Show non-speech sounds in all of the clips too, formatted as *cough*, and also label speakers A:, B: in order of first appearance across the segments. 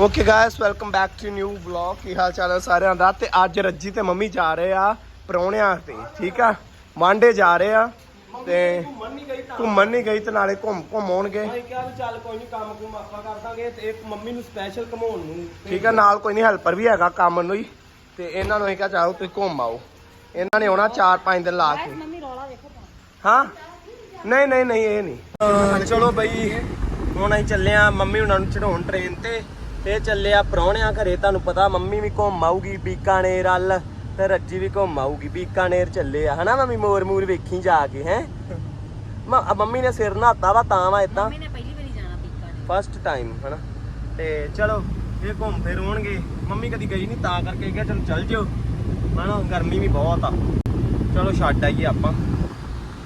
A: Okay guys welcome back to new vlog ਕੀ ਹਾਲ ਚਾਲ ਹੈ ਸਾਰਿਆਂ ਦਾ? ਤੇ ਅੱਜ ਰੱਜੀ ਤੇ ਮੰਮੀ ਜਾ ਰਹੇ ਆ ਪਰੌਣਿਆਂ ਤੇ ਠੀਕ ਆ? ਮਾਂਡੇ ਜਾ ਰਹੇ ਆ ਤੇ ਘੁੰਮਣ ਨਹੀਂ ਗਈ ਤੇ ਨਾਲੇ ਘੁੰਮ ਘੁੰਮ ਆਉਣਗੇ।
B: ਭਾਈ ਕਿਹਾ ਵੀ ਚੱਲ ਕੋਈ ਨਹੀਂ ਕੰਮ ਕੁਮ ਆਪਾਂ ਕਰ ਦਾਂਗੇ ਤੇ ਇੱਕ ਮੰਮੀ ਨੂੰ ਸਪੈਸ਼ਲ ਘਮਾਉਣ ਨੂੰ।
A: ਠੀਕ ਆ ਨਾਲ ਕੋਈ ਨਹੀਂ ਹੈਲਪਰ ਵੀ ਹੈਗਾ ਕੰਮ ਨੂੰ ਹੀ। ਤੇ ਇਹਨਾਂ ਨੂੰ ਇਹ ਕਿਹਾ ਚਾਹੋ ਤੁਸੀਂ ਘੁੰਮ ਆਓ। ਇਹਨਾਂ ਨੇ ਆਉਣਾ 4-5 ਦਿਨ ਲਾ ਕੇ।
C: ਮੰਮੀ ਰੌਲਾ ਵੇਖੋ
A: ਹਾਂ? ਨਹੀਂ ਨਹੀਂ ਨਹੀਂ ਇਹ ਨਹੀਂ। ਚਲੋ ਬਈ ਹੁਣ ਅਸੀਂ ਚੱਲੇ ਆ ਮੰਮੀ ਉਹਨਾਂ ਨੂੰ ਚੜਾਉਣ ਟ੍ਰੇਨ ਤੇ। ਤੇ ਚੱਲੇ ਆ ਪ੍ਰਾਹੁਣਿਆਂ ਘਰੇ ਤੁਹਾਨੂੰ ਪਤਾ ਮੰਮੀ ਵੀ ਘੁੰਮ ਆਊਗੀ ਬੀਕਾਨੇਰ ਵੱਲ ਤੇ ਰੱਜੀ ਵੀ ਘੁੰਮ ਆਊਗੀ ਬੀਕਾਨੇਰ ਚੱਲੇ ਆ। ਹਨਾ ਮੰਮੀ ਮੋਰ ਮੂਰ ਵੇਖੀ ਜਾ ਕੇ ਹੈ? ਮੰਮੀ ਨੇ ਸਿਰ ਨਹਾਤਾ ਵਾ ਤਾਂ ਵਾ ਇਦਾਂ
C: ਮੰਮੀ ਨੇ ਪਹਿਲੀ ਵਾਰੀ ਜਾਣਾ ਪੀਕਾ ਨੇ
A: ਫਸਟ ਟਾਈਮ ਹਨਾ? ਤੇ ਚਲੋ ਇਹ ਘੁੰਮ ਫਿਰ ਆਉਣਗੇ। ਮੰਮੀ ਕਦੀ ਗਈ ਨਹੀਂ ਤਾਂ ਕਰਕੇ ਕਿਹਾ ਚਲੋ ਚੱਲ ਜਿਓ। ਹਨਾ ਗਰਮੀ ਵੀ ਬਹੁਤ ਆ। ਚਲੋ ਛੱਡ ਆਈਏ ਆਪਾਂ।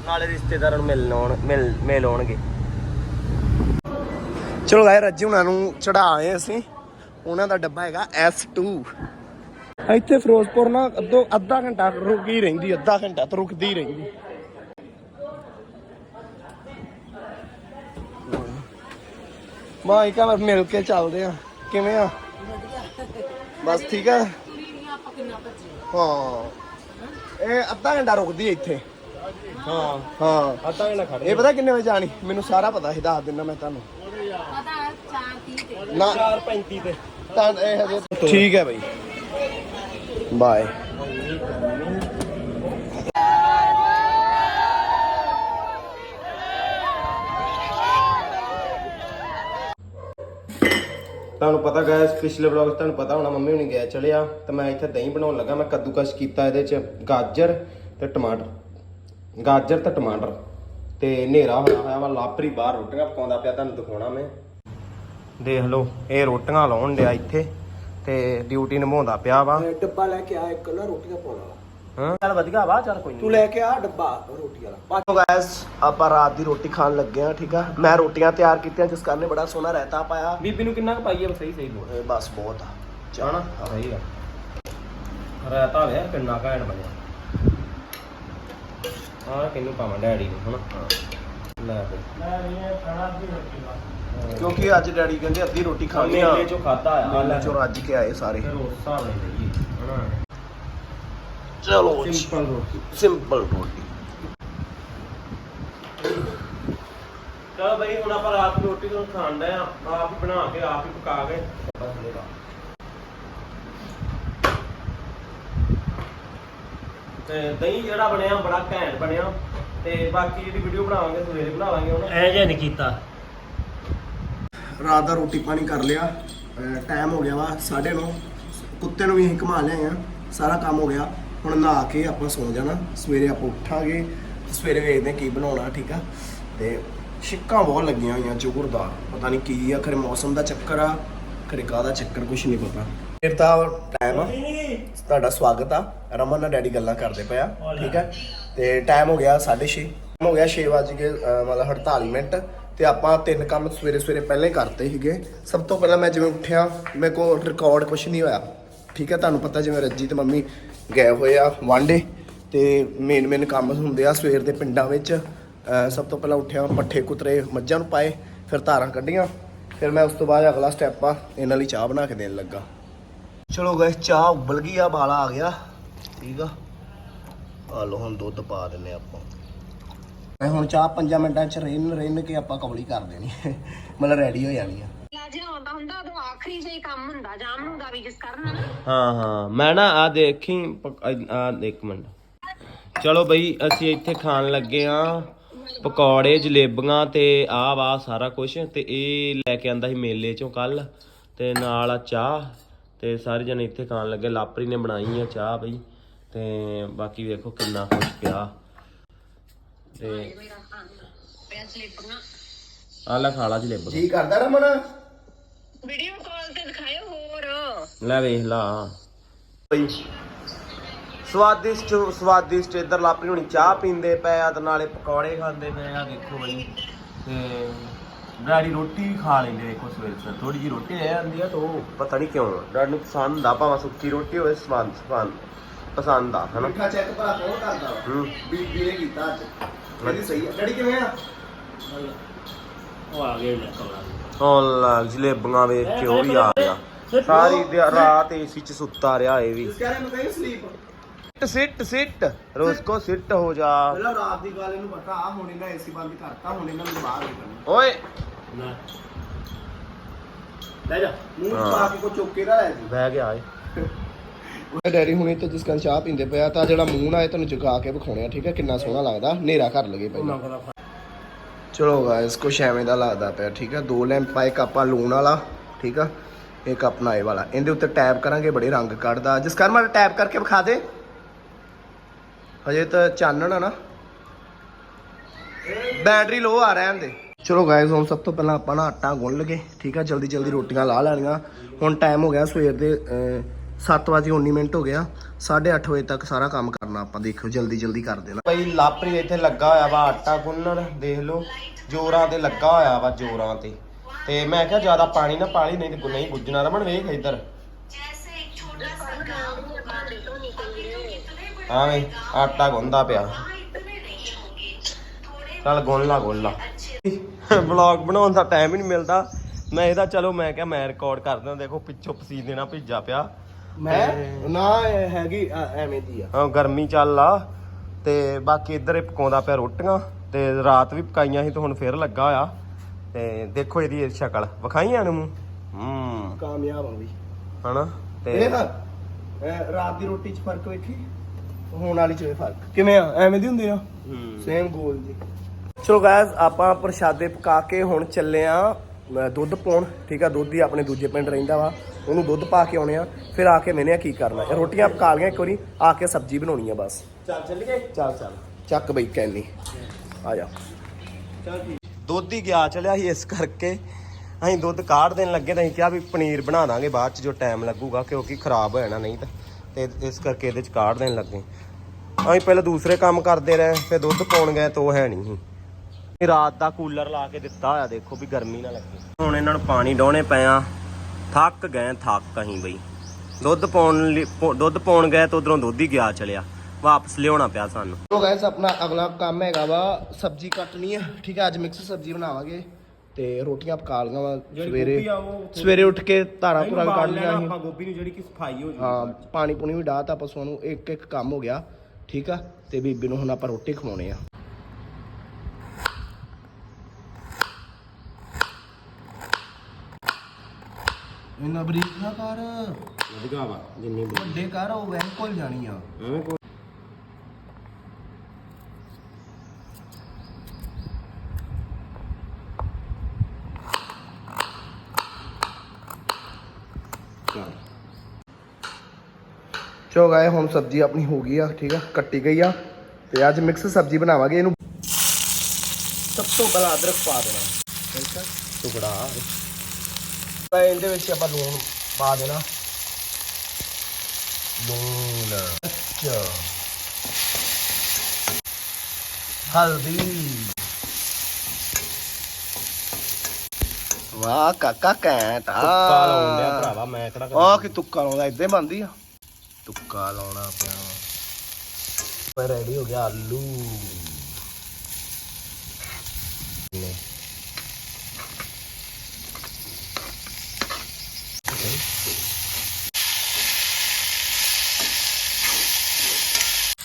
A: ਨਾਲੇ ਰਿਸ਼ਤੇਦਾਰਾਂ ਨੂੰ ਮਿਲਣ ਆਉਣ ਮਿਲ ਮਿਲ ਆਉਣਗੇ। ਚਲੋ ਗਾਇ ਰੱਜੀ ਹੁਣਾਂ ਨੂੰ ਚੜਾ ਆਏ ਅਸੀਂ। ਉਹਨਾਂ ਦਾ ਡੱਬਾ ਹੈਗਾ S2 ਇੱਥੇ ਫਿਰੋਜ਼ਪੁਰ ਨਾ ਅੱਧੋ ਅੱਧਾ ਘੰਟਾ ਰੁਕੀ ਰਹਿੰਦੀ ਅੱਧਾ ਘੰਟਾ ਤਾਂ ਰੁਕਦੀ ਰਹਿੰਦੀ। ਮਾਂ ਇੱਕ ਵਾਰ ਮਿਲ ਕੇ ਚੱਲਦੇ ਆ ਕਿਵੇਂ ਆ? ਬਸ ਠੀਕ ਆ? ਹਾਂ। ਇਹ ਅੱਧਾ ਘੰਟਾ ਰੁਕਦੀ ਇੱਥੇ। ਹਾਂ ਹਾਂ।
B: ਅੱਧਾ ਘੰਟਾ ਖੜ
A: ਇਹ ਪਤਾ ਕਿੰਨੇ ਵਜੇ ਜਾਣੀ ਮੈਨੂੰ ਸਾਰਾ ਪਤਾ ਸੀ ਦੱਸ ਦਿੰਦਾ ਮੈਂ ਤੁਹਾਨੂੰ।
C: ਪਤਾ 4:30 ਤੇ
A: ਨਾ।
B: 4:35 ਤੇ
A: ਤਾਂ ਇਹ ਹਜੇ ਠੀਕ ਹੈ ਬਈ। ਬਾਏ ਤੁਹਾਨੂੰ ਪਤਾ ਗਾਇਸ ਪਿਛਲੇ ਵਲੌਗ 'ਚ ਤੁਹਾਨੂੰ ਪਤਾ ਹੋਣਾ, ਮੰਮੀ ਹੁਣੀ ਗਿਆ ਚਲਿਆ, ਤੇ ਮੈਂ ਇੱਥੇ ਦਹੀਂ ਬਣਾਉਣ ਲੱਗਾ, ਮੈਂ ਕੱਦੂਕਸ਼ ਕੀਤਾ ਇਹਦੇ 'ਚ, ਗਾਜਰ ਤੇ ਟਮਾਟਰ। ਗਾਜਰ ਤੇ ਟਮਾਟਰ। ਤੇ ਹਨੇਰਾ ਹੋਇਆ ਹੋਇਆ ਵਾ, ਲਾਪਰੀ ਬਾਹਰ ਰੋਟੀਆਂ ਪਕਾਉਂਦਾ ਪਿਆ, ਤੁਹਾਨੂੰ ਦਿਖਾਉਣਾ ਮੈਂ। ਦੇਖ ਲਓ ਇਹ ਰੋਟੀਆਂ ਲਾਉਣ ਡਿਆ ਇੱਥੇ ਤੇ ਡਿਊਟੀ ਨਿਭਾਉਂਦਾ ਪਿਆ ਵਾ।
B: ਡੱਬਾ ਲੈ ਕੇ ਆ ਇੱਕ ਨਾ ਰੋਟੀਆਂ ਪਾਉਣ ਵਾਲਾ
A: ਹਾਂ? ਚੱਲ ਵਧੀਆ ਵਾ ਚੱਲ ਕੋਈ
B: ਤੂੰ
A: ਨਹੀਂ
B: ਲੈ ਕੇ ਆ ਡੱਬਾ ਰੋਟੀ ਵਾਲਾ
A: ਸੋ ਗਾਇਸ ਆਪਾਂ ਰਾਤ ਦੀ ਰੋਟੀ ਖਾਣ ਲੱਗੇ ਆ ਠੀਕ ਆ? ਮੈਂ ਰੋਟੀਆਂ ਤਿਆਰ ਕੀਤੀਆਂ ਜਿਸ ਕਰਨ ਬੜਾ ਸੋਹਣਾ ਰਹਿਤਾ ਪਾਇਆ।
B: ਬੀਬੀ ਨੂੰ ਕਿੰਨਾ ਕੁ ਪਾਈਏ ਸਹੀ ਸਹੀ ਬੋਲ।
A: ਬਸ ਬਹੁਤ ਆ।
B: ਚਾਣਾ ਸਹੀ ਆ। ਰਾਤਾ ਵੇ ਕਿੰਨਾ ਘੈਂਟ ਬਣਿਆ। ਆ ਕਿੰਨੂੰ ਪਾਵਾਂ ਡੈਡੀ ਨੂੰ ਹਨਾ ਲੈ ਬਈ
A: ਕਿਉਂਕਿ ਅੱਜ ਡੈਡੀ ਕਹਿੰਦੇ ਅੱਧੀ ਰੋਟੀ ਖਾਣੀ ਆ।
B: ਮੇਲੇ ਚੋਂ ਖਾਦਾ ਆ।
A: ਮੇਲੇ ਚੋਂ ਰੱਜ ਕੇ ਆਏ ਸਾਰੇ। ਚਲੋ
B: ਸਿੰਪਲ ਰੋਟੀ।
A: ਸਿੰਪਲ ਰੋਟੀ।
B: ਚਲੋ ਬਈ ਹੁਣ ਆਪਾਂ ਰਾਤ ਦੀ ਰੋਟੀ ਤੋਂ ਖਾਣ ਦਾ ਆ। ਆਪ ਹੀ ਬਣਾ ਕੇ ਆਪ ਹੀ ਪਕਾ ਕੇ। ਬਸ ਤੇ ਦਹੀਂ ਜਿਹੜਾ ਬਣਿਆ ਬੜਾ ਘੈਂਟ ਬਣਿਆ। ਤੇ ਬਾਕੀ ਜਿਹੜੀ ਵੀਡੀਓ ਬਣਾਵਾਂਗੇ ਸਵੇਰੇ ਬਣਾਵਾਂਗੇ ਹੁਣ।
D: ਐ ਜਿਹਾ ਨਹੀਂ ਕੀਤਾ।
A: ਰਾਤ ਦਾ ਰੋਟੀ ਪਾਣੀ ਕਰ ਲਿਆ। ਟਾਈਮ ਹੋ ਗਿਆ ਵਾ 9:30 ਕੁੱਤੇ ਨੂੰ ਵੀ ਅਸੀਂ ਘੁਮਾ ਲਿਆਏ ਆ। ਸਾਰਾ ਕੰਮ ਹੋ ਗਿਆ। ਹੁਣ ਨਹਾ ਕੇ ਆਪਾਂ ਸੌ ਜਾਣਾ। ਸਵੇਰੇ ਆਪਾਂ ਉੱਠਾਂਗੇ। ਸਵੇਰੇ ਵੇਖਦੇ ਹਾਂ ਕੀ ਬਣਾਉਣਾ ਠੀਕ ਆ? ਤੇ ਛਿੱਕਾਂ ਬਹੁਤ ਲੱਗੀਆਂ ਹੋਈਆਂ ਜ਼ੋਰਦਾਰ ਪਤਾ ਨਹੀਂ ਕੀ ਆ ਖਰੇ ਮੌਸਮ ਦਾ ਚੱਕਰ ਆ। ਖਰੇ ਕਾਹਦਾ ਚੱਕਰ ਕੁਝ ਨਹੀਂ ਪਤਾ। ਫਿਰ ਤਾਂ ਟਾਈਮ ਆ। ਤੁਹਾਡਾ ਸਵਾਗਤ ਆ। ਰਮਨ ਨਾਲ ਡੈਡੀ ਗੱਲਾਂ ਕਰਦੇ ਪਿਆ ਠੀਕ ਹੈ ਤੇ ਟਾਈਮ ਹੋ ਗਿਆ 6:30 ਹੋ ਗਿਆ 6 ਵਜੇ ਕੇ ਮਤਲਬ 48 ਮਿੰਟ। ਤੇ ਆਪਾਂ ਤਿੰਨ ਕੰਮ ਸਵੇਰੇ ਸਵੇਰੇ ਪਹਿਲਾਂ ਹੀ ਕਰਤੇ ਸੀਗੇ। ਸਭ ਤੋਂ ਪਹਿਲਾਂ ਮੈਂ ਜਿਵੇਂ ਉੱਠਿਆ, ਮੇਰੇ ਕੋਲ ਰਿਕਾਰਡ ਕੁਝ ਨਹੀਂ ਹੋਇਆ। ਠੀਕ ਹੈ ਤੁਹਾਨੂੰ ਪਤਾ ਜਿਵੇਂ ਰੱਜੀ ਤੇ ਮੰਮੀ ਗਏ ਹੋਏ ਆ ਵਾਂਡੇ ਤੇ ਮੇਨ ਮੇਨ ਕੰਮ ਹੁੰਦੇ ਆ ਸਵੇਰ ਦੇ ਪਿੰਡਾਂ ਵਿੱਚ। ਸਭ ਤੋਂ ਪਹਿਲਾਂ ਉੱਠਿਆ, ਪੱਠੇ ਕੁਤਰੇ, ਮੱਝਾਂ ਨੂੰ ਪਾਏ, ਫਿਰ ਧਾਰਾਂ ਕੱਢੀਆਂ। ਫਿਰ ਮੈਂ ਉਸ ਤੋਂ ਬਾਅਦ ਅਗਲਾ ਸਟੈਪ ਆ, ਇਹਨਾਂ ਲਈ ਚਾਹ ਬਣਾ ਕੇ ਦੇਣ ਲੱਗਾ। ਚਲੋ ਗਏ ਚਾਹ ਉਬਲ ਗਈ ਆ ਬਾਲਾ ਆ ਗਿਆ। ਠੀਕ ਆ? ਆ ਲੋ ਹੁਣ ਦੁੱਧ ਪਾ ਦਿੰਨੇ ਆਪਾਂ। ਮੈਂ ਹੁਣ ਚਾਹ 5 ਮਿੰਟਾਂ ਚ ਰਿੰਨ ਰਿੰਨ ਕੇ ਆਪਾਂ ਕੌਲੀ ਕਰ ਦੇਣੀ। ਮਤਲਬ ਰੈਡੀ ਹੋ ਜਾਣੀ ਆ।
C: ਜੇ ਆਉਂਦਾ ਹੁੰਦਾ ਉਦੋਂ ਆਖਰੀ ਜਿਹੀ ਕੰਮ ਹੁੰਦਾ ਜਾਮ ਨੂੰ ਦਾ ਵੀ ਜਿਸ ਕਰਨ ਨਾ।
B: ਹਾਂ ਹਾਂ। ਮੈਂ ਨਾ ਆ ਦੇਖੀ ਆ ਇੱਕ ਮਿੰਟ। ਚਲੋ ਬਈ ਅਸੀਂ ਇੱਥੇ ਖਾਣ ਲੱਗੇ ਆ ਪਕੌੜੇ ਜਲੇਬੀਆਂ ਤੇ ਆ ਵਾ ਸਾਰਾ ਕੁਝ ਤੇ ਇਹ ਲੈ ਕੇ ਆਂਦਾ ਸੀ ਮੇਲੇ ਚੋਂ ਕੱਲ ਤੇ ਨਾਲ ਆ ਚਾਹ। ਤੇ ਸਾਰੇ ਜਣੇ ਇੱਥੇ ਖਾਣ ਲੱਗੇ। ਲਾਪਰੀ ਨੇ ਬਣਾਈ ਆ ਚਾਹ ਬਈ ਤੇ ਬਾਕੀ ਵੇਖੋ ਕਿੰਨਾ ਕੁਝ ਪਿਆ। ਤੇ
C: ਪਿਆ ਸਲਿੱਪਾਂ
B: ਆ ਲੈ ਖਾ ਲਾ ਜਲੇਬੀ
A: ਜੀ ਕਰਦਾ ਰਮਨ?
C: ਵੀਡੀਓ ਕਾਲ ਤੇ ਦਿਖਾਇਓ ਹੋਰ।
B: ਲੈ ਵੇਖ ਲਾ।
A: ਬਈ ਸਵਾਦਿਸ਼ਟ ਸਵਾਦਿਸ਼ਟ ਇੱਧਰ ਲਾਪਰੀ ਹੁਣੀ ਚਾਹ ਪੀਂਦੇ ਪਏ ਆ ਤੇ ਨਾਲੇ ਪਕੌੜੇ ਖਾਂਦੇ ਪਏ ਆ ਦੇਖੋ ਬਈ। ਤੇ ਡੈਡੀ ਰੋਟੀ ਵੀ ਖਾ ਲੈਂਦੇ ਦੇਖੋ ਸਵੇਰੇ ਸਵੇਰੇ। ਥੋੜੀ ਜੀ ਰੋਟੀ ਰਹਿ ਜਾਂਦੀ ਆ ਤਾਂ ਉਹ ਪਤਾ ਨਹੀਂ ਕਿਉਂ ਡੈਡੀ ਨੂੰ ਪਸੰਦ ਆ ਭਾਵੇਂ ਸੁੱਕੀ ਰੋਟੀ ਹੋਵੇ ਸਵਾਦ ਸਵਾਦ। ਪਸੰਦ ਆ ਹਨਾ? ਮਿੱਠਾ ਚੈੱਕ ਭਰਾ ਕੌਣ ਕਰਦਾ
B: ਹੂੰ।
A: ਬੀਬੀ ਨੇ ਕੀਤਾ ਅੱਜ? ਕਹਿੰਦੀ ਸਹੀ ਆ। ਡੈਡੀ ਕਿਵੇਂ ਆ?
D: ਉਹ ਆ ਗਏ ਲੈ ਕਮਰਾ
B: ਉਹ ਲਾ ਜਲੇਬੀਆਂ ਵੇਖ ਕੇ ਉਹ ਵੀ ਆ ਗਿਆ। ਸਾਰੀ ਰਾਤ ਏਸੀ ਚ ਸੁੱਤਾ ਰਿਹਾ ਇਹ ਵੀ।
A: ਕਹਿ ਰਹੇ ਨੂੰ ਕਹੀ ਸਲੀਪ
B: ਸਿੱਟ ਸਿੱਟ ਰੋਸਕੋ ਸਿੱਟ ਹੋ ਜਾ।
A: ਪਹਿਲਾਂ ਰਾਤ ਦੀ ਗੱਲ ਇਹਨੂੰ ਪਤਾ ਆ ਹੁਣ ਇਹਨਾਂ ਏਸੀ ਬੰਦ ਕਰਤਾ ਹੁਣ ਇਹਨਾਂ ਨੂੰ ਬਾਹਰ ਨਿਕਲਣਾ
B: ਓਏ।
A: ਲੈ ਜਾ ਮੂੰਹ
B: ਹਾਂ।
A: ਪਾ ਕੇ ਕੋ ਚੁੱਕ ਕੇ ਨਾ ਲੈ ਜੀ।
B: ਬਹਿ ਗਿਆ ਏ। *laughs*
A: ਡੈਡੀ ਹੁਣੇ ਤੇ ਜਿਸ ਕੰਨ ਚਾਹ ਪੀਂਦੇ ਪਿਆ ਤਾਂ ਜਿਹੜਾ ਮੂੰਹ ਨਾ ਇਹ ਤੁਹਾਨੂੰ ਜਗਾ ਕੇ ਵਿਖਾਉਣੇ ਆ ਠੀਕ ਹੈ ਕਿੰਨਾ ਸੋਹਣਾ ਲੱਗਦਾ ਹਨੇਰਾ ਕਰ ਲਗੇ ਪਹਿਲਾਂ ਚਲੋ ਗਾਇਸ ਕੁਛ ਐਵੇਂ ਦਾ ਲੱਗਦਾ ਪਿਆ ਠੀਕ ਹੈ ਦੋ ਲੈਂਪ ਪਾਏ ਆਪਾਂ ਲੂਣ ਵਾਲਾ ਠੀਕ ਆ? ਇੱਕ ਆਪਣਾ ਇਹ ਵਾਲਾ। ਇਹਦੇ ਉੱਤੇ ਟੈਪ ਕਰਾਂਗੇ ਬੜੇ ਰੰਗ ਕੱਢਦਾ। ਜਿਸ ਕਰ ਟੈਪ ਕਰਕੇ ਵਿਖਾ ਦੇ। ਹਜੇ ਤਾਂ ਚਾਨਣ ਆ ਨਾ। ਬੈਟਰੀ ਲੋ ਆ ਰਿਹਾ ਇਹਦੇ ਚਲੋ ਗਾਇਸ ਹੁਣ ਸਭ ਤੋਂ ਪਹਿਲਾਂ ਆਪਾਂ ਨਾ ਆਟਾ ਗੁੰਨ ਲਗੇ ਠੀਕ ਆ ਜਲਦੀ ਜਲਦੀ ਰੋਟੀਆਂ ਲਾ ਲੈਣੀਆਂ। ਹੁਣ ਟਾਈਮ ਹੋ ਗਿਆ ਸਵੇਰ ਦੇ 7:19 ਮਿੰਟ ਹੋ ਗਿਆ। 8:30 ਵਜੇ ਤੱਕ ਸਾਰਾ ਕੰਮ ਕਰਨਾ ਆਪਾਂ ਦੇਖੋ ਜਲਦੀ ਜਲਦੀ ਕਰ ਦੇਣਾ।
B: ਭਾਈ ਲਾਪਰੀ ਇੱਥੇ ਲੱਗਾ ਹੋਇਆ ਵਾ ਆਟਾ ਗੁੰਨਣ, ਦੇਖ ਲਓ। ਜੋਰਾਂ ਤੇ ਲੱਗਾ ਹੋਇਆ ਵਾ, ਜੋਰਾਂ ਤੇ। ਤੇ ਮੈਂ ਕਿਹਾ ਜ਼ਿਆਦਾ ਪਾਣੀ ਨਾ ਪਾਲੀ ਨਹੀਂ ਤੇ ਨਹੀਂ ਗੁੱਜਣਾ ਰਮਣ ਵੇਖ ਇੱਧਰ। ਆਵੇਂ ਆਟਾ ਗੁੰਦਾ ਪਿਆ। ਚੱਲ ਗੁੰਨ ਲਾ ਗੁੰਨ ਲਾ। ਵਲੌਗ ਬਣਾਉਣ ਦਾ ਟਾਈਮ ਹੀ ਨਹੀਂ ਮਿਲਦਾ। ਮੈਂ ਇਹਦਾ ਚਲੋ ਮੈਂ ਕਿਹਾ ਮੈਂ ਰਿਕਾਰਡ ਕਰਦਾ ਦੇਖੋ ਪਿੱਛੋਂ ਪਸੀਨੇ ਨਾਲ ਭਿੱਜਾ ਪਿਆ।
A: ਮੈਂ ਨਾ ਇਹ ਹੈਗੀ ਐਵੇਂ ਦੀ ਆ।
B: ਹਾਂ ਗਰਮੀ ਚੱਲ ਆ। ਤੇ ਬਾਕੀ ਇੱਧਰ ਇਹ ਪਕਾਉਂਦਾ ਪਿਆ ਰੋਟੀਆਂ। ਤੇ ਰਾਤ ਵੀ ਪਕਾਈਆਂ ਸੀ ਤੇ ਹੁਣ ਫੇਰ ਲੱਗਾ ਹੋਇਆ। ਤੇ ਦੇਖੋ ਇਹਦੀ ਇਹ ਸ਼ਕਲ। ਵਿਖਾਈਆਂ ਨੂੰ ਹੂੰ।
A: ਕਾਮਯਾਬ ਆ ਵੀ।
B: ਹਨਾ? ਤੇ
A: ਇਹ ਨਾ ਇਹ ਰਾਤ ਦੀ ਰੋਟੀ 'ਚ ਫ਼ਰਕ ਵੇਖੀ? ਹੋਣ ਵਾਲੀ 'ਚ ਫ਼ਰਕ। ਕਿਵੇਂ ਆ? ਐਵੇਂ ਦੀ ਹੁੰਦੀ ਆ?
B: ਹੂੰ।
A: ਸੇਮ ਗੋਲ ਜੀ। ਚਲੋ ਗਾਇਸ ਆਪਾਂ ਪ੍ਰਸ਼ਾਦੇ ਪਕਾ ਕੇ ਹੁਣ ਚੱਲੇ ਆ ਦੁੱਧ ਪਾਉਣ। ਠੀਕ ਆ ਦੁੱਧ ਹੀ ਆਪਣੇ ਦੂਜੇ ਪਿੰਡ ਰਹਿੰਦਾ ਵਾ। ਉਹਨੂੰ ਦੁੱਧ ਪਾ ਕੇ ਆਉਣੇ ਆ। ਫਿਰ ਆ ਕੇ ਮੈਨੇ ਆ ਕੀ ਕਰਨਾ। ਰੋਟੀਆਂ ਪਕਾ ਲਈਆਂ ਇੱਕ ਵਾਰੀ ਆ ਕੇ ਸਬਜ਼ੀ ਬਣਾਉਣੀ ਆ ਬਸ।
B: ਚੱਲ ਚੱਲੀਏ?
A: ਚੱਲ ਚੱਲ। ਚੱਕ ਬਈ ਕੈਨੀ। ਆ ਜਾ।
B: ਦੁੱਧ ਹੀ ਗਿਆ ਚਲਿਆ ਸੀ ਇਸ ਕਰਕੇ। ਅਸੀਂ ਦੁੱਧ ਕਾੜ ਦੇਣ ਲੱਗੇ ਤਾਂ ਅਸੀਂ ਕਿਹਾ ਵੀ ਪਨੀਰ ਬਣਾ ਦਾਂਗੇ ਬਾਅਦ ਚ ਜੋ ਟਾਈਮ ਲੱਗੂਗਾ ਕਿਉਂਕਿ ਖਰਾਬ ਹੋ ਜਾਣਾ ਨਹੀਂ ਤਾਂ। ਤੇ ਇਸ ਕਰਕੇ ਇਹਦੇ ਚ ਕਾੜ ਦੇਣ ਲੱਗੇ। ਅਸੀਂ ਪਹਿਲਾਂ ਦੂਸਰੇ ਕੰਮ ਕਰਦੇ ਰਹੇ ਫਿਰ ਦੁੱਧ ਪਾਉਣ ਗਏ ਤਾਂ ਹੈ ਨਹੀਂ ਸੀ। ਰਾਤ ਦਾ ਕੂਲਰ ਲਾ ਕੇ ਦਿੱਤਾ ਹੋਇਆ ਦੇਖੋ ਵੀ ਗਰਮੀ ਨਾ ਲੱਗੇ। ਹੁਣ ਇਹਨਾਂ ਨੂੰ ਪਾਣੀ ਡਾਉਣੇ ਪਿਆ ਥੱਕ ਗਏ ਥੱਕ ਅਸੀਂ ਬਈ। ਦੁੱਧ ਪਾਉਣ ਲਈ ਦੁੱਧ ਪਾਉਣ ਗਏ ਤਾਂ ਉਧਰੋਂ ਦੁੱਧ ਹੀ ਗਿਆ ਚਲਿਆ। ਵਾਪਸ ਲਿਆਉਣਾ ਪਿਆ ਸਾਨੂੰ।
A: ਤੋ ਗਾਇਸ ਆਪਣਾ ਅਗਲਾ ਕੰਮ ਹੈਗਾ ਵਾ ਸਬਜ਼ੀ ਕੱਟਣੀ ਹੈ ਠੀਕ ਹੈ ਅੱਜ ਮਿਕਸ ਸਬਜ਼ੀ ਬਣਾਵਾਂਗੇ ਤੇ ਰੋਟੀਆਂ ਪਕਾ ਲਈਆਂ ਵਾ ਸਵੇਰੇ। ਸਵੇਰੇ ਉੱਠ ਕੇ ਧਾਰਾਂ ਪੂਰਾ ਕੱਢ ਲਿਆ ਸੀ।
B: ਗੋਭੀ ਨੂੰ ਜਿਹੜੀ ਕਿ ਸਫ਼ਾਈ ਹੋ
A: ਹਾਂ ਪਾਣੀ ਪੂਣੀ ਵੀ ਡਾਹਤਾ ਪਸ਼ੂਆਂ ਨੂੰ ਇੱਕ ਇੱਕ ਕੰਮ ਹੋ ਗਿਆ। ਠੀਕ ਆ? ਤੇ ਬੀਬੀ ਨੂੰ ਹੁਣ ਆਪਾਂ ਰੋਟੀ ਖਵਾਉਣੇ ਆ। ਇਹਨਾਂ ਬਰੀਕ ਨਾ ਕਰ
B: ਵਧੀਆ ਵਾ ਜਿੰਨੀ
A: ਵੱਡੇ ਕਰ ਉਹ ਵੈਨ ਕੋਲ ਜਾਣੀ ਆ।
B: ਐਵੇਂ ਕੋਈ
A: ਚੋ ਗਾਏ ਹੁਣ ਸਬਜ਼ੀ ਆਪਣੀ ਹੋ ਗਈ ਆ ਠੀਕ ਆ ਕੱਟੀ ਗਈ ਆ ਤੇ ਅੱਜ ਮਿਕਸ ਸਬਜ਼ੀ ਬਣਾਵਾਂਗੇ ਇਹਨੂੰ। ਸਭ ਤੋਂ ਪਹਿਲਾਂ ਅਦਰਕ ਪਾ ਦੇਣਾ ਠੀਕ ਆ?
B: ਟੁਕੜਾ।
A: ਤਾਂ ਇਹਦੇ ਵਿੱਚ ਆਪਾਂ ਲੂਣ ਪਾ ਦੇਣਾ। ਲੂਣ ਅੱਛਾ ਹਲਦੀ। ਵਾਹ ਕਾਕਾ ਕੈਂਟ ਆ।
B: ਤੁੱਕਾ ਡਿਆ ਭਰਾਵਾ ਮੈਂ ਕਿਹੜਾ
A: ਆ ਕਿ ਤੁੱਕਾ ਲਾਉਂਦਾ ਇਦਾਂ ਬੰਦੀ ਆ। ਤੁੱਕਾ ਲਾਉਣਾ ਪਿਆ। ਪਰ ਰੈਡੀ ਹੋ ਗਿਆ ਆਲੂ।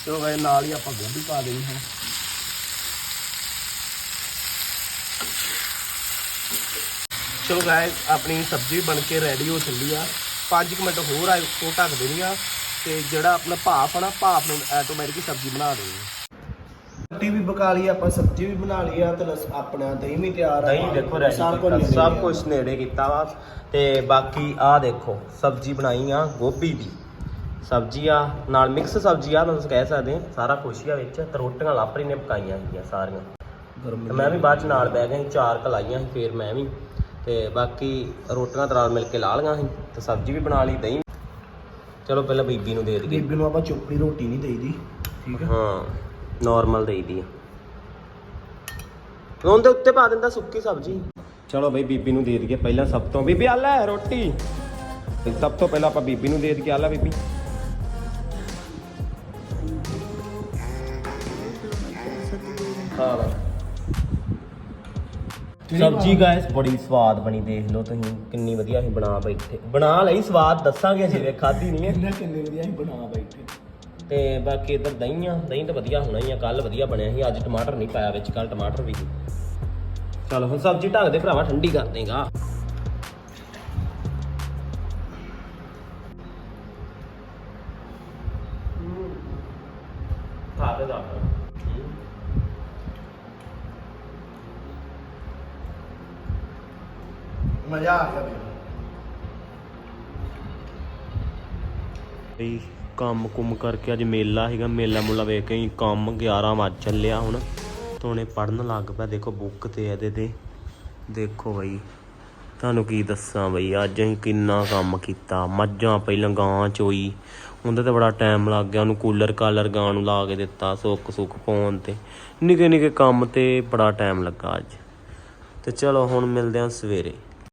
A: ਚਲੋ ਗਏ ਨਾਲ ਹੀ ਆਪਾਂ ਗੋਭੀ ਪਾ ਦੇਣੀ ਹੈ। ਚਲੋ ਗਾਇਸ, ਆਪਣੀ ਸਬਜ਼ੀ ਬਣ ਕੇ ਰੈਡੀ ਹੋ ਚੱਲੀ ਆ। 5 ਮਿੰਟ ਹੋਰ ਆ ਉਹ ਢੱਕ ਦੇਣੀ ਆ। ਤੇ ਜਿਹੜਾ ਆਪਣਾ ਭਾਫ ਆ ਨਾ ਭਾਫ ਨੂੰ ਆਟੋਮੈਟਿਕ ਸਬਜ਼ੀ ਬਣਾ ਦੇਣੀ ਰੋਟੀ ਵੀ ਪਕਾ ਲਈ ਆਪਾਂ ਸਬਜ਼ੀ ਵੀ ਬਣਾ ਲਈ ਆ ਤੇ ਲਸ- ਆਪਣਾ ਦਹੀਂ ਵੀ ਤਿਆਰ ਆ।
B: ਦਹੀਂ ਦੇਖੋ ਰੈਡੀ
A: ਸਭ ਕੁਝ
B: ਕੀਤਾ ਸਭ ਕੁਝ ਨੇੜੇ ਕੀਤਾ ਵਾ। ਤੇ ਬਾਕੀ ਆ ਦੇਖੋ ਸਬਜ਼ੀ ਬਣਾਈ ਆ ਗੋਭੀ ਦੀ। ਸਬਜ਼ੀ ਆ ਨਾਲ ਮਿਕਸ ਸਬਜ਼ੀ ਆ ਤੁਸੀਂ ਕਹਿ ਸਕਦੇ ਆ ਸਾਰਾ ਕੁਛ ਹੀ ਆ ਵਿੱਚ। ਤੇ ਰੋਟੀਆਂ ਲਾਪਰੀ ਨੇ ਪਕਾਈਆਂ ਸੀਗੀਆਂ ਸਾਰੀਆਂ। ਤੇ ਮੈਂ ਵੀ ਬਾਅਦ ਚ ਨਾਲ ਬਹਿ ਗਿਆ ਸੀ ਚਾਰ ਕਲਾਈਆਂ ਸੀ ਫੇਰ ਮੈਂ ਵੀ। ਤੇ ਬਾਕੀ ਰੋਟੀਆਂ ਨਾਲ ਮਿਲ ਕੇ ਲਾ ਲਈਆਂ ਸੀ ਤੇ ਸਬਜ਼ੀ ਵੀ ਬਣਾ ਲਈ ਦਹੀਂ ਚਲੋ ਪਹਿਲਾਂ ਬੀਬੀ ਨੂੰ ਦੇ ਦਈਏ।
A: ਬੀਬੀ ਨੂੰ ਆਪਾਂ ਚੁੱਪੜੀ ਰੋਟੀ ਨਹੀਂ ਦੇਈਦੀ ਠੀਕ ਆ?
B: ਹਾਂ। ਨਾਰਮਲ ਦੇਈਦੀ ਆ। ਉਹਦੇ ਉੱਤੇ ਪਾ ਦਿੰਦਾ ਸੁੱਕੀ ਸਬਜ਼ੀ। ਚਲੋ ਬਈ ਬੀਬੀ ਨੂੰ ਦੇ ਦਈਏ ਪਹਿਲਾਂ ਸਭ ਤੋਂ। ਬੀਬੀ ਆ ਲੈ ਰੋਟੀ। ਤੇ ਸਭ ਤੋਂ ਪਹਿਲਾਂ ਆਪਾਂ ਬੀਬੀ ਨੂੰ ਦੇ ਦਈਏ। ਆ ਲੈ ਬੀਬੀ। ਹਾਂ। ਸਬਜੀ ਗਾਇਸ ਬੜੀ ਸਵਾਦ ਬਣੀ ਦੇਖ ਲਓ ਤੁਸੀਂ ਕਿੰਨੀ ਵਧੀਆ ਅਸੀਂ ਬਣਾ ਬੈਠੇ ਬਣਾ ਲਈ ਸਵਾਦ ਦੱਸਾਂਗੇ ਅਸੀਂ ਵੇ ਖਾਧੀ ਨਹੀਂ ਹੈ।
A: ਕਿੰਨਾ ਕਿੰਨੇ ਵਧੀਆ ਅਸੀਂ ਬਣਾ ਬੈਠੇ
B: ਤੇ ਬਾਕੀ ਇਧਰ ਦਹੀਂ ਆ ਦਹੀਂ ਤਾਂ ਵਧੀਆ ਹੋਣਾ ਹੀ ਆ ਕੱਲ ਵਧੀਆ ਬਣਿਆ ਸੀ ਅੱਜ ਟਮਾਟਰ ਨਹੀਂ ਪਾਇਆ ਵਿੱਚ ਕੱਲ ਟਮਾਟਰ ਵੀ ਸੀ। ਚਲ ਹੁਣ ਸਬਜ਼ੀ ਢੱਕ ਦੇ ਭਰਾਵਾ ਠੰਡੀ ਕਰ ਦੇਗਾ। ਖਾ ਦੇ ਦਾ
A: ਮਜ਼ਾ ਆ ਗਿਆ
B: ਬਈ, ਕੰਮ ਕੁਮ ਕਰਕੇ ਅੱਜ ਮੇਲਾ ਹੈਗਾ ਮੇਲਾ ਮੁੱਲਾ ਵੇਖ ਕੇ ਹੀ ਕੰਮ 11 ਵੱਜ ਚੱਲਿਆ ਹੁਣ। ਤੋਣੇ ਪੜਨ ਲੱਗ ਪਿਆ, ਦੇਖੋ ਬੁੱਕ ਤੇ ਇਹਦੇ ਤੇ। ਦੇਖੋ ਬਈ, ਤੁਹਾਨੂੰ ਕੀ ਦੱਸਾਂ ਬਈ, ਅੱਜ ਅਸੀਂ ਕਿੰਨਾ ਕੰਮ ਕੀਤਾ। ਮੱਝਾਂ ਪਹਿਲਾਂ ਗਾਂ ਚੋਈ ਉਹਦੇ ਤੇ ਬੜਾ ਟਾਈਮ ਲੱਗ ਗਿਆ, ਉਹਨੂੰ ਕੂਲਰ ਕਾਲਰ ਗਾਂ ਨੂੰ ਲਾ ਕੇ ਦਿੱਤਾ ਸੁੱਕ ਸੁੱਕ ਪਾਉਣ ਤੇ। ਨਿੱਕੇ ਨਿੱਕੇ ਕੰਮ ਤੇ ਬੜਾ ਟਾਈਮ ਲੱਗਾ ਅੱਜ। ਤੇ ਚਲੋ ਹੁਣ ਮਿਲਦੇ ਹਾਂ ਸਵੇਰੇ।